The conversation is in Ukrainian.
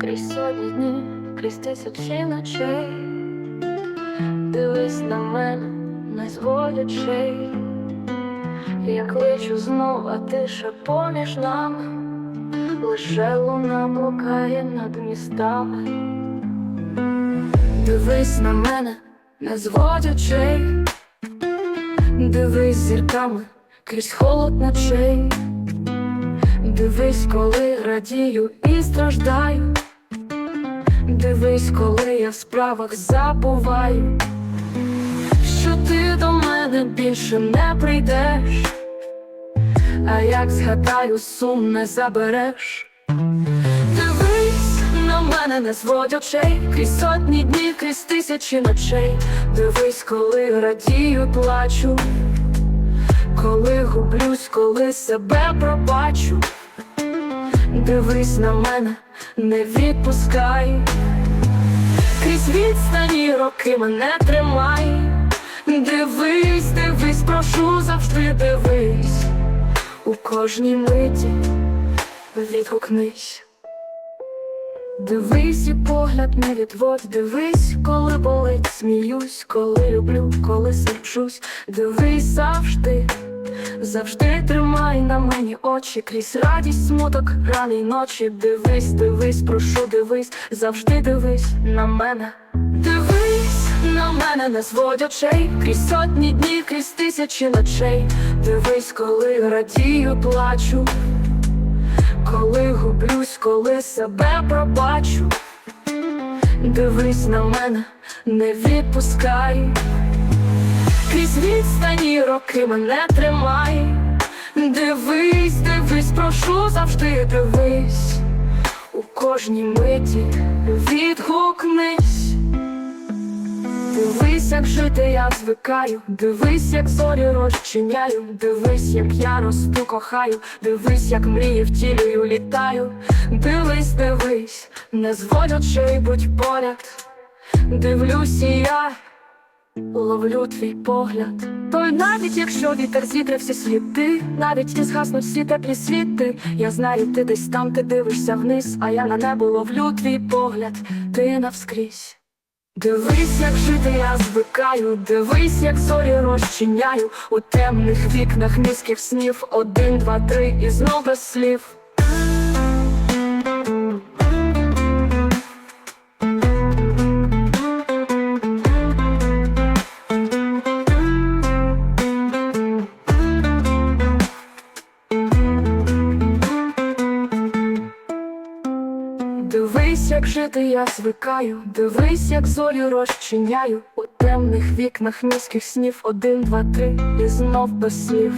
крізь сотні днів, крізь тисячі ночей. Дивись на мене, не зводячи. Я кличу знов, а поміж нами, лише луна блукає над містами. Дивись на мене, не зводячи, дивись зірками крізь холод ночей. Дивись, коли радію і страждаю. Дивись, коли я в справах забуваю, що ти до мене більше не прийдеш, а як згадаю, сум не забереш. Дивись на мене, не зводь очей, крізь сотні днів, крізь тисячі ночей. Дивись, коли радію, плачу, коли гублюсь, коли себе пробачу. Дивись на мене, не відпускай, крізь відстані роки мене тримай. Дивись, дивись, прошу, завжди дивись, у кожній миті відгукнись. Дивись і погляд не відводь, дивись, коли болить, сміюсь, коли люблю, коли серчусь, дивись завжди, завжди тримай на мені очі, крізь радість, смуток, рани й ночі. Дивись, дивись, прошу, дивись, завжди дивись на мене. Дивись на мене, не зводь очей, крізь сотні днів, крізь тисячі ночей. Дивись, коли радію, плачу. Коли гублюсь, коли себе пробачу, дивись на мене, не відпускай, крізь відстані роки мене тримай, дивись, дивись, прошу, завжди дивись, у кожній миті відгукнись. Дивись, як жити я звикаю, дивись, як зорі розчиняю, дивись, як я росту, кохаю, дивись, як мрії втілюю, літаю, дивись, дивись, не зводь очей, будь поряд, дивлюсь і я, ловлю твій погляд. Той навіть якщо вітер зітре всі сліди, навіть і згаснуть всі теплі світи. Я знаю, ти десь там, ти дивишся вниз, а я на небо ловлю твій погляд, ти навскрізь. Дивись, як жити я звикаю, дивись, як зорі розчиняю у темних вікнах міських снів. Один, два, три і знов без слів. Як жити я звикаю, дивись, як зорі розчиняю у темних вікнах міських снів. Один, два, три і знов без слів.